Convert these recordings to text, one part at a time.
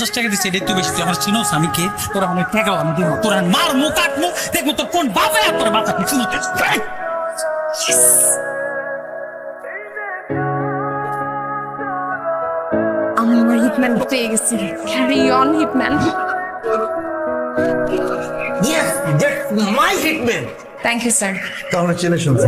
পঞ্চাশ টাকা দিচ্ছি এটা তুই বেশি। তুই আমার চিনোস আমি কে? তোরা অনেক টাকা আমি দিব। তোরা মার মুখ কাটবো দেখব তোর কোন বাপে আর তোর বাচ্চা কিছু আমি আমার হিটম্যান পেয়ে গেছি। Carry on hitman. Yes, that's my hitman. Thank you sir Congratulations,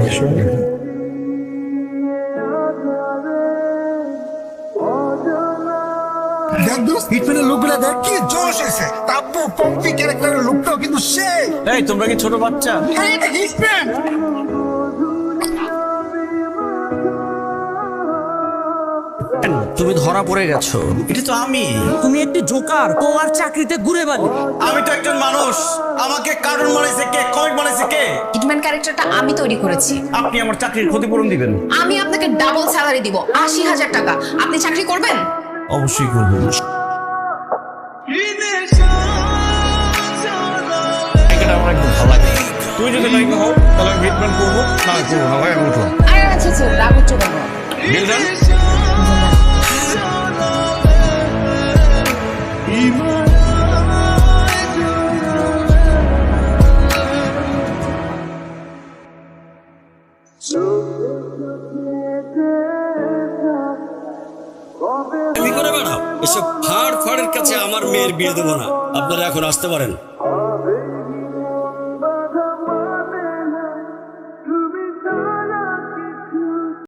দেখ দোস্ত হিটম্যানের লুকগুলা দেখ কি জোশ এসে। তাব্বু পম্পি ক্যারেক্টারের লুকটাও কিন্তু সেই এই তোমরা কি ছোট বাচ্চা? আরে এটা হিটম্যান তুমি ধরা পড়ে গেছো। এটা তো আমি। তুমি একটি জোকার তো আর চাকরিতে ঘুরে বালি আমি তো একজন মানুষ। আমাকে কার্টুন বানাইছে কে কমিক বানাইছে কে? হিটম্যান ক্যারেক্টারটা আমি তৈরি করেছি। আপনি আমার চাকরির ক্ষতিপূরণ দিবেন। আমি আপনাকে ডাবল স্যালারি দিব আশি হাজার টাকা। আপনি চাকরি করবেন? অবশ্যই করব এটা আমার একদম ভালো লাগে তুই যদি নায়িকা হও তাহলে আমি হিটম্যান করব। না করব না ভাই আমি উঠলাম আরে আচ্ছা আচ্ছা রাগ হচ্ছে কেন? ডিল ডান আমি করে বেড়াও। এসব ফাড় ফাড়ের কাছে আমার মেয়ের বিয়ে দেবো না। আপনারা এখন আসতে পারেন।